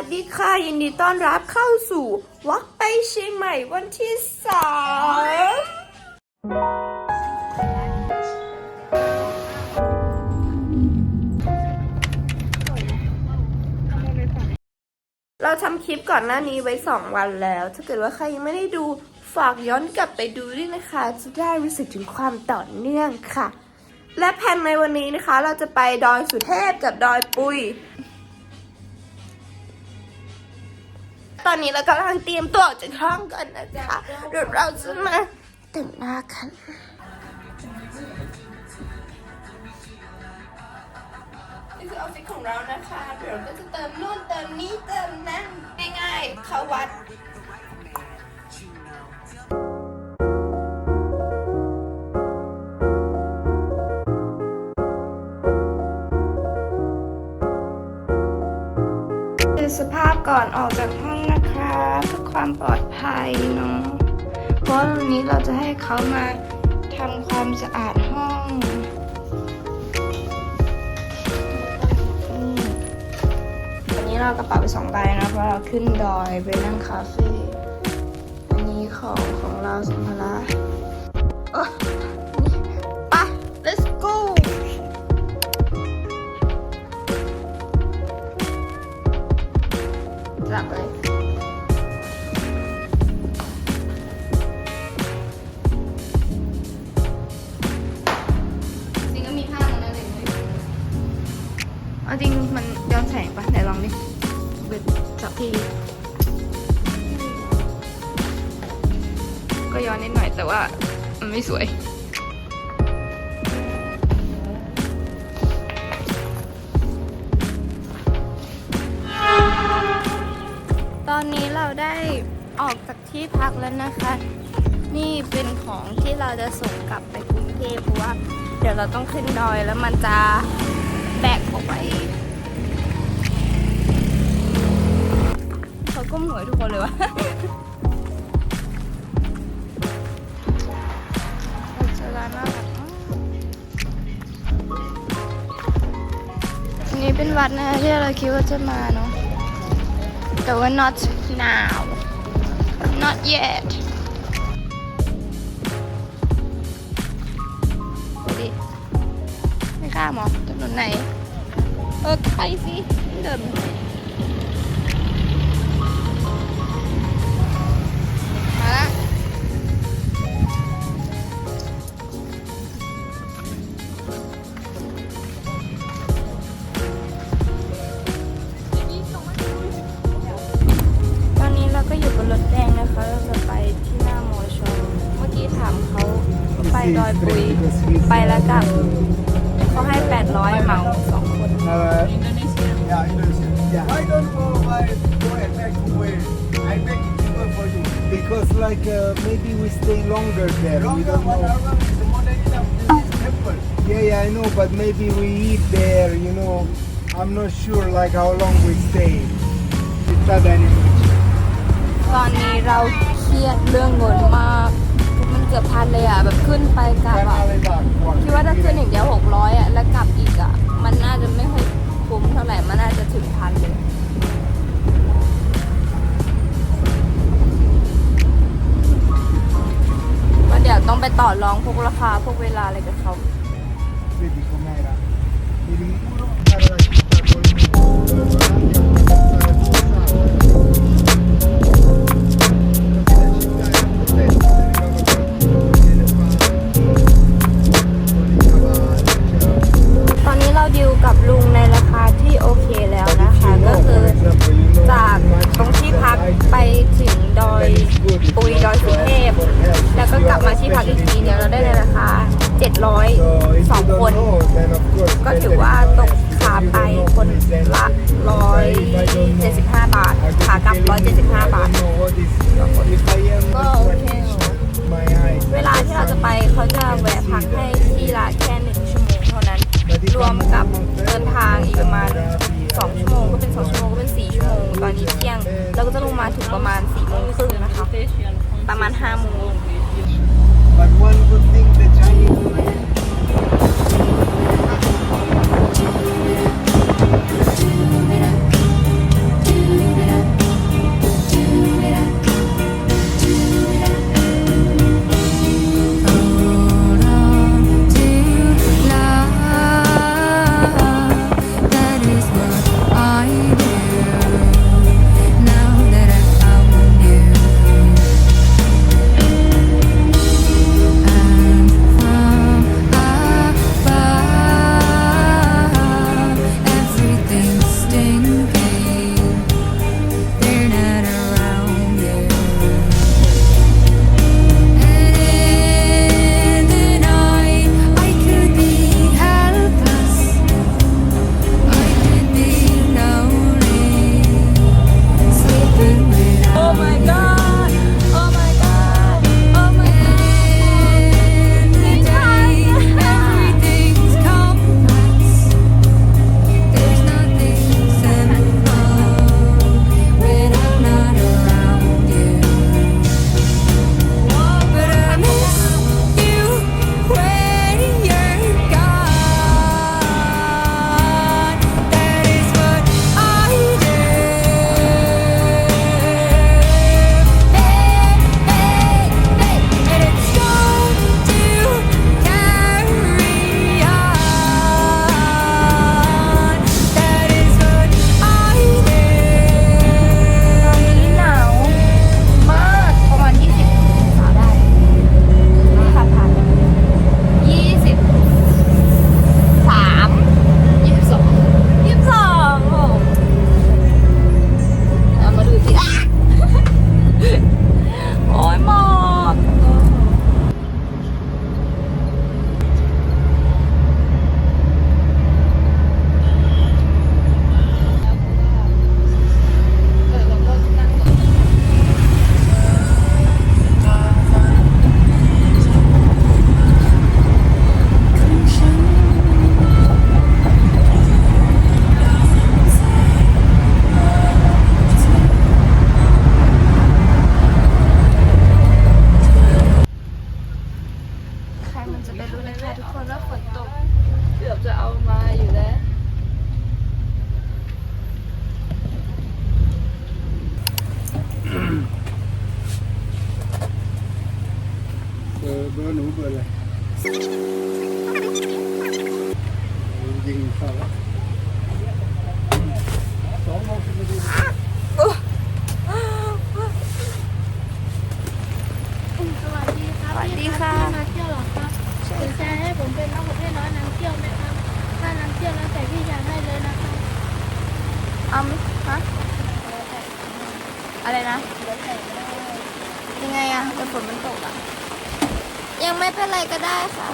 วัสดีค่ะยินดีต้อนรับเข้าสู่วักไปเชียงใหม่วันที่สามเราทำคลิปก่อนหน้านี้ไว้ 2 วันแล้ว ถ้าเกิดว่าใครยังไม่ได้ดูฝากย้อนกลับไปดูด้วยนะคะ จะได้รู้สึกถึงความต่อเนื่องค่ะ และแผนในวันนี้นะคะ เราจะไปดอยสุเทพกับดอยปุย ตอนนี้เรากำลังเตรียมตัวออกจากห้องกันนะคะเดี๋ยวเราจะมาแต่งหน้ากันนี่คือออฟฟิศของเรานะคะ เดี๋ยวเราก็จะเติมนู่นเติมนี่เติมนั่นง่ายๆ เข้าวัดดูสภาพก่อนออกจากห้องนะคะเพื่อ ความปลอดภัยเนาะ เพราะวันนี้เราจะให้เขามาทำความสะอาดห้องวันนี้เรากระเป๋าไปสองใบนะ เพราะเราขึ้นดอยไปนั่งคาเฟ่ อันนี้ของของเราสัมภาระ ไม่สวย ตอนนี้เราได้ออกจากที่พักแล้วนะคะ นี่เป็นของที่เราจะส่งกลับไปกรุงเทพเพราะว่า เดี๋ยวเราต้องขึ้นดอยแล้วมันจะแบกเอาไว้เขาก้มหัวทุกคนเลยวะ วัดนะที่เราคิดว่าจะมาเนาะแต่ว่า not now not yet ดิไม่กล้ามเหรอถนนไหน เออไปสิเดิน ดอยปุยไปแล้วกลับเขาให้ 800เหมาสองคน Uh, yeah, Indonesia. Yeah. Why don't go by go and back way? I make it cheaper for you. Because like uh, maybe we stay longer there. we Longer don't one know. hour is more than enough. This is temple. Yeah, yeah, I know, but maybe we eat there. You know, I'm not sure like how long we stay. It's not that much. ตอนนี้เราเครียดเรื่องเงินมากมัน เกือบพันเลยอะ แบบขึ้นไปกลับอะคิดว่าถ้าขึ้นอย่างเดียว600อะ แล้วกลับอีกอะ มันน่าจะไม่ค่อยคุ้มเท่าไหร่ มันน่าจะถึงพันเลยว่าเดี๋ยวต้องไปต่อรองพวกราคาพวกเวลาอะไรกับเขา ดิวกับลุงในราคาที่โอเคแล้วนะคะ ก็คือจากตรงที่พักไปถึงดอยปุยดอยสุเทพ แล้วก็กลับมาที่พักอีกทีเนี่ยเราได้ในราคา 700สองคน ก็ถือว่าตกขาไปคนละ175 บาท ขากลับ 175 บาท ก็โอเค เวลาที่เราจะไปเขาจะแวะพักให้ที่ละแค่หนึ่งชั่ว รวมกับเดินทางอีกประมาณ 2 ชั่วโมงก็เป็น 2 ชั่วโมงก็เป็น 4 ชั่วโมง ตอนนี้เที่ยง เราก็จะลงมาถึงประมาณ4โมงครึ่งนะคะ ประมาณ5โมง But one good thing the Chinese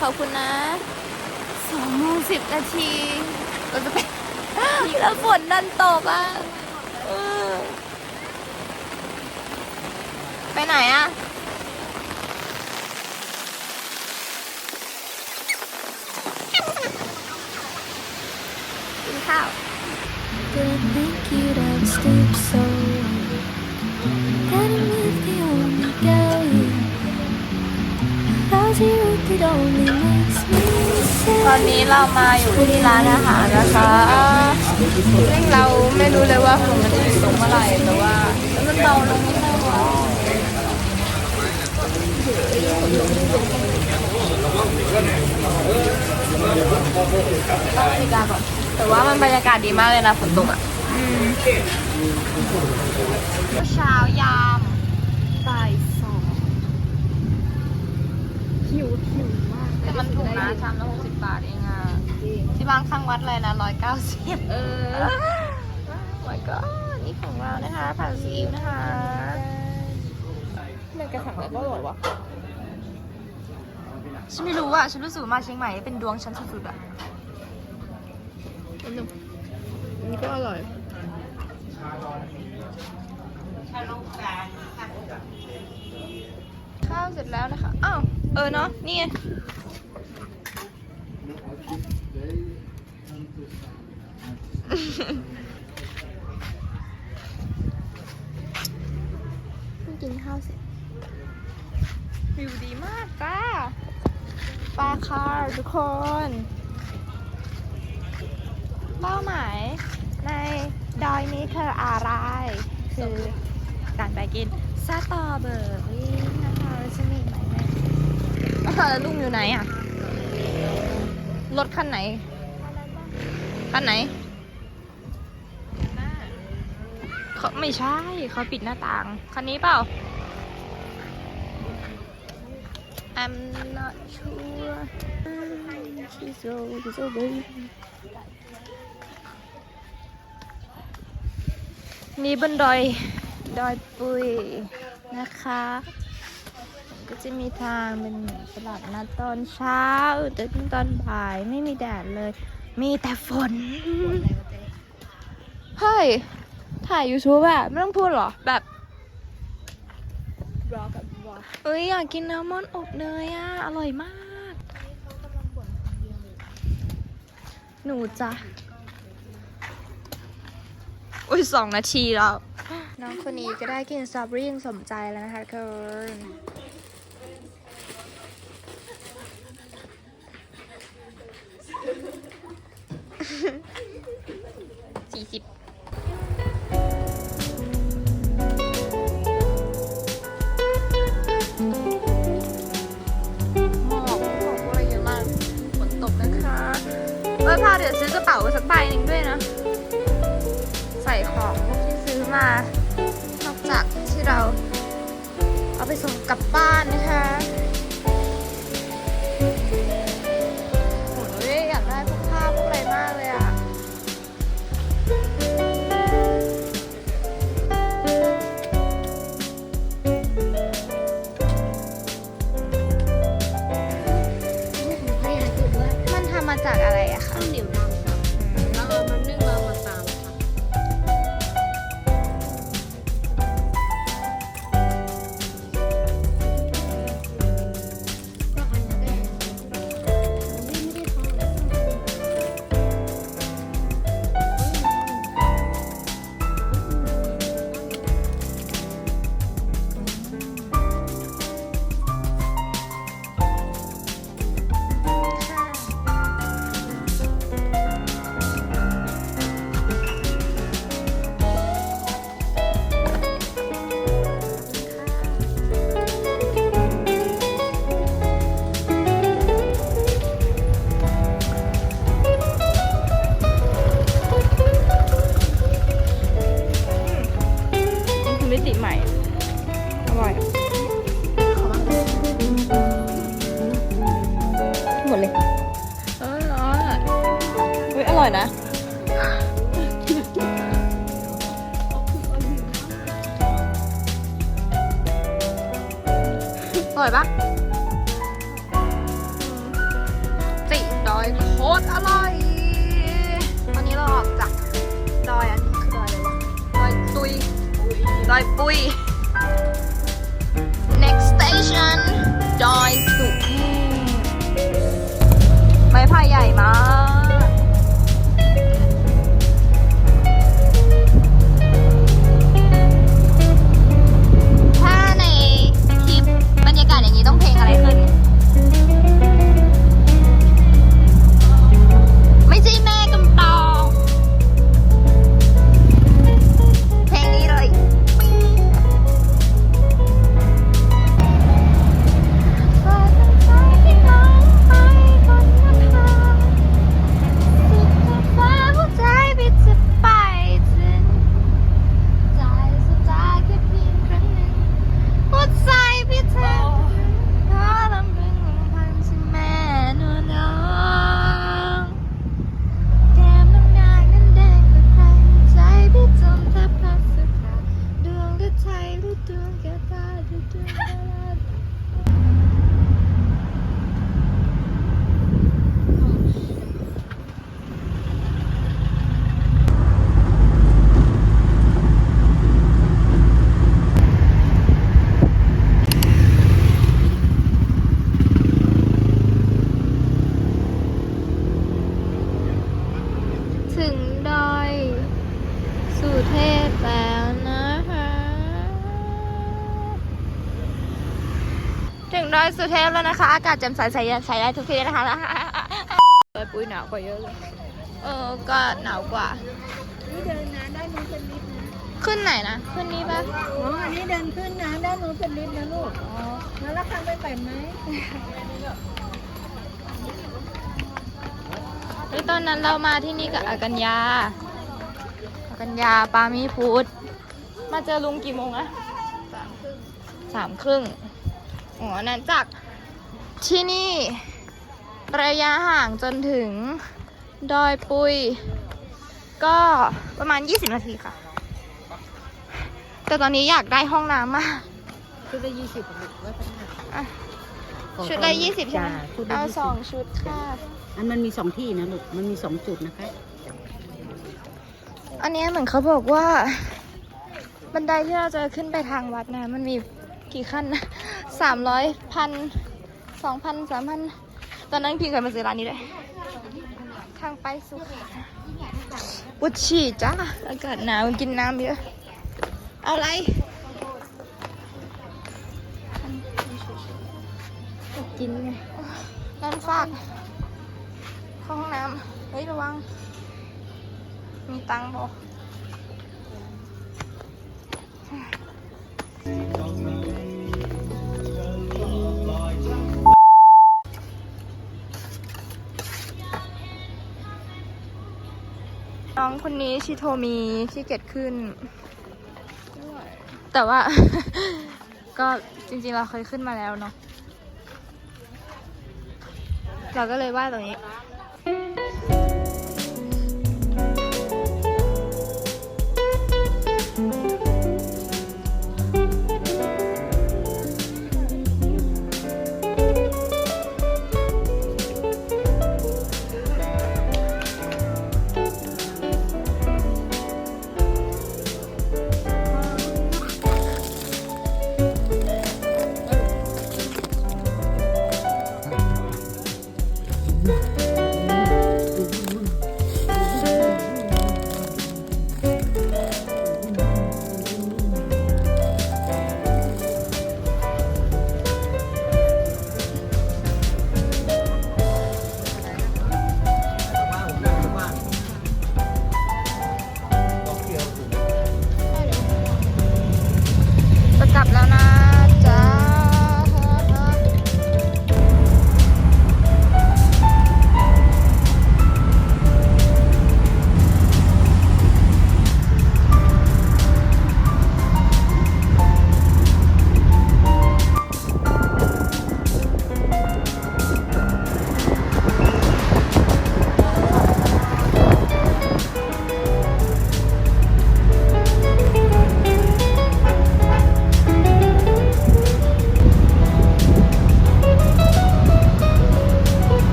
ขอบคุณนะสองโมงสิบนาทีเราจะไปแล้วฝนดันตกอะเออไปไหนอะกินข้าว Didn't think you'd have stooped so ตอน sad. นี้เรามาอยู่ที่ร้านอาหารนะคะซึ่งเราไม่รู้เลยว่าฝนมันจะตกเมื่อไหร่แต่ว่ามันเบาลงไม่ใช่หรอตั้งนาฬิกาก่อนแต่ว่ามันบรรยากาศดีมากเลยนะฝนตกอะเช้ายามบ่ายสอง หิวหิวมากแต่มันถูกนะชามละหกสิบบาทเองอะที่บ้านข้างวัดเลยนะร้อยเก้าสิบเออ my god นี่ของเรานะคะผัดซีอิ๊วนะคะเนยกระถังแล้วก็อร่อยวะฉันไม่รู้อะฉันรู้สึกว่ามาเชียงใหม่เป็นดวงฉันสุดๆอะอันนี้ก็อร่อยข้าวเสร็จแล้วนะคะ อ้าว เออเนาะนี่ไงเพิ่งกินข้าวเสร็จวิวดีมากป้าปลาคาร์ทุกคนเป้าหมายในดอยนี้คืออะไร คือการไปกินสตรอเบอร์รี่นะคะแล้วจะมีไหมแม่ อ้าวแล้วลุงอยู่ไหนอะ รถคันไหน คันไหน เขาไม่ใช่ เขาปิดหน้าต่าง คันนี้เปล่า I'm not sure She's so, she's so baby นี่บนดอย ดอยปุยนะคะ ก็จะมีทางเป็นเหมือนตลาดนัดตอนเช้าจนตอนบ่ายไม่มีแดดเลย มีแต่ฝน เฮ้ย ถ่าย YouTube อะไม่ต้องพูดหรอ แบบรอกับรอเอ้ยอยากกินน้ำมันอบเนยอะอร่อยมาก หนูจ้ะอุ้ยสองนาทีแล้ว น้องคนนี้ก็ได้กินสตรอเบอรี่อยังสมใจแล้วนะคะทุกคนาสักใบหนึ่งด้วยนะ ใส่ของที่ซื้อมา นอกจากที่เรา เอาไปส่งกลับบ้านนะคะ อยปุ้ย next station ดอยสุเทพไม้พายใหญ่มาก ถึงดอยสุเทพแล้วนะคะ อากาศแจ่มใสใสใสได้ทุกที่นะคะดอยปุ้ยหนาวกว่าเยอะเลยเออก็หนาวกว่า นี่เดินนะด้านนู้นเป็นลิฟต์นะขึ้นไหนนะ ขึ้นนี่ปะอ๋ออันนี้เดินขึ้นนะด้านนู้นเป็นลิฟต์นะลูก อ๋อ แล้วราคาไปไปไหมเฮ้ยตอนนั้นเรามาที่นี่กับอากัญญาอากัญญาปามีพุทธมาเจอลุงกี่โมงอะสามครึ่ง อ๋อนั้นจากที่นี่ระยะห่างจนถึงดอยปุย ก็ประมาณ 20 นาทีค่ะ แต่ตอนนี้อยากได้ห้องน้ำมากชุดละยี่สิบลูกไว้พัฒนาอะชุดละ20ใช่ไหมจ้ะชุดละเอายี่สสิอบงชุดค่ะ อันมันมีสองที่นะลูก มันมีสองจุดนะคะ อันเนี้ยเหมือนเขาบอกว่า บันไดที่เราจะขึ้นไปทางวัดนะ มันมีกี่ขั้นนะ สามร้อยพันสองพันสามพันตอนนั้นพี่เคยมาซื้อร้านนี้เลยทางไปสุขาปวดฉี่จ้าอากาศหนาวกินน้ำเยอะ เอาอะไรกินไงนั่นฝากเข้าห้องน้ำเฮ้ยระวัง มีตังค์บอก คนนี้ชิโทมีขี้เกียจขึ้น แต่ว่า ก็จริงๆเราเคยขึ้นมาแล้วเนาะเราก็เลยว่าตรงนี้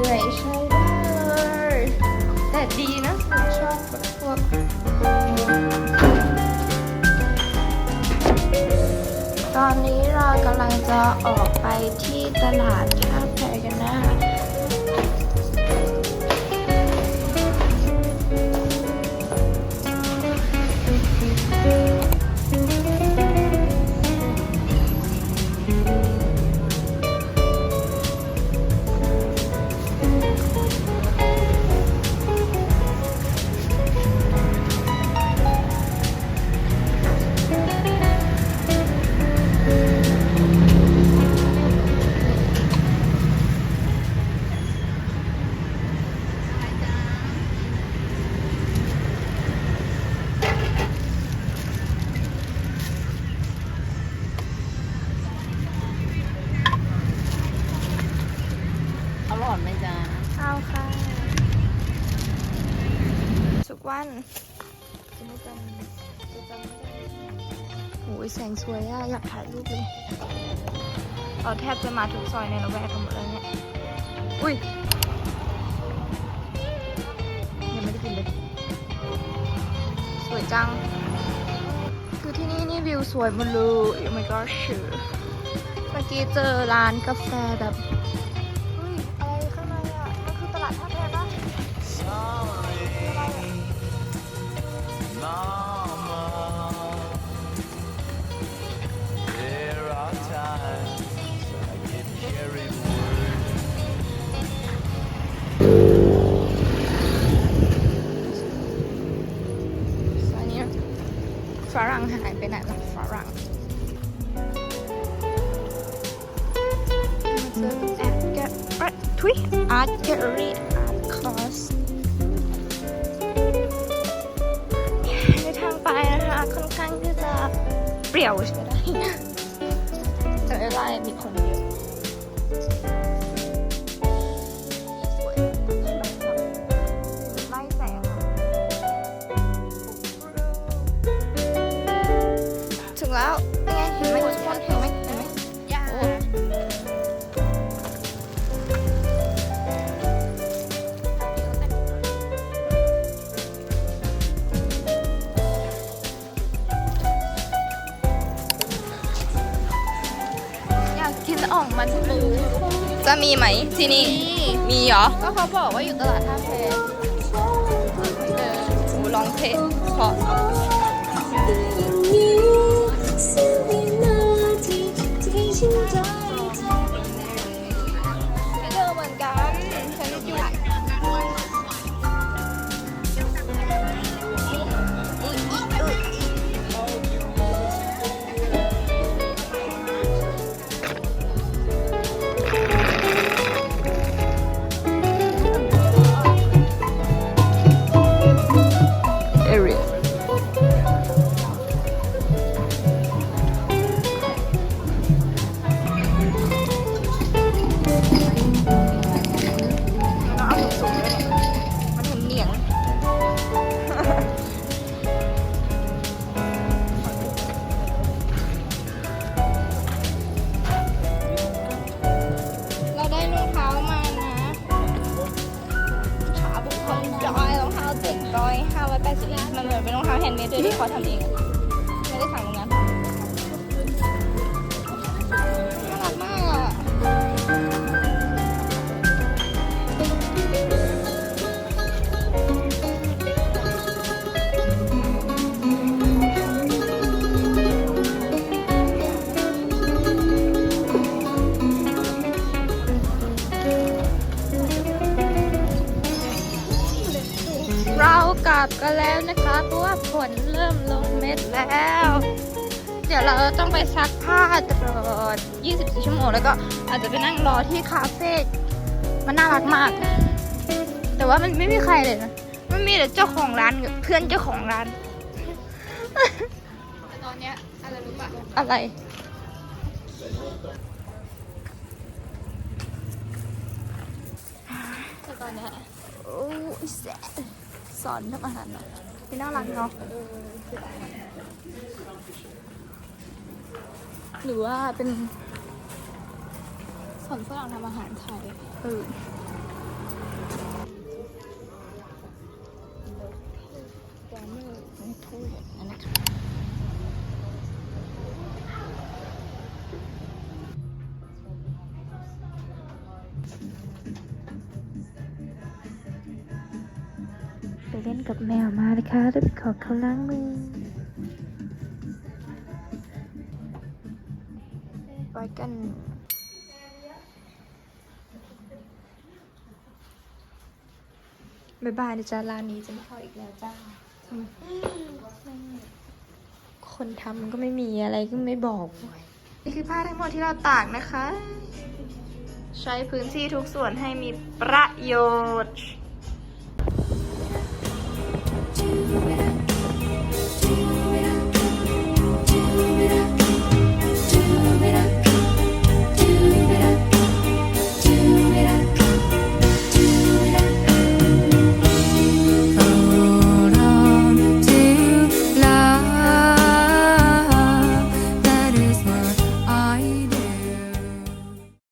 เหนื่อยใช่ได้เลยแต่ดีนะผมชอบแบบพวกตอนนี้เรากำลังจะออกไปที่ตลาดท่า กวันจะไม่จำจะจำไม่ได้โอ้ยแสงสวยอะอยากถ่ายรูปเลยเราแทบจะมาทุกซอยในละแวกกันหมดแล้วเนี่ย อุ้ยยังไม่ได้กินเลย สวยจัง คือที่นี่นี่วิวสวยหมดเลยโอ้ my gosh เมื่อกี้เจอร้านกาแฟแบบ แล้วนี่ไงเห็นไหมทุกคนเห็นไหมเห็นไหมโอ้อยากกินอ่องมันปูจะมีไหมที่นี่ มีเหรอ ก็เขาบอกว่าอยู่ตลาดท่าแพเออโอ้ลองเทสพอ ไปซักผ้าตลอด 24 ชั่วโมง แล้วก็อาจจะไปนั่งรอที่คาเฟ่มันน่ารักมาก แต่ว่ามันไม่มีใครเลยนะมันมีแต่เจ้าของร้านกับเพื่อนเจ้าของร้านตอนเนี้ยอะไรรู้ปะอะไร แต่ตอนเนี้ยสอนทำอาหารเนาะไม่น่ารักเนาะ หรือว่าเป็นสอนฝรั่งทำอาหารไทยเออไปเล่นกับแมวมานะคะเดี๋ยวไปขอเขาล้างมือ กันบายบายนะจ๊ะร้านนี้จะไม่เข้าอีกแล้วจ้าทำไมคนทำก็ไม่มีอะไรก็ไม่บอกนี่คือผ้าทั้งหมดที่เราตากนะคะ ใช้พื้นที่ทุกส่วนให้มีประโยชน์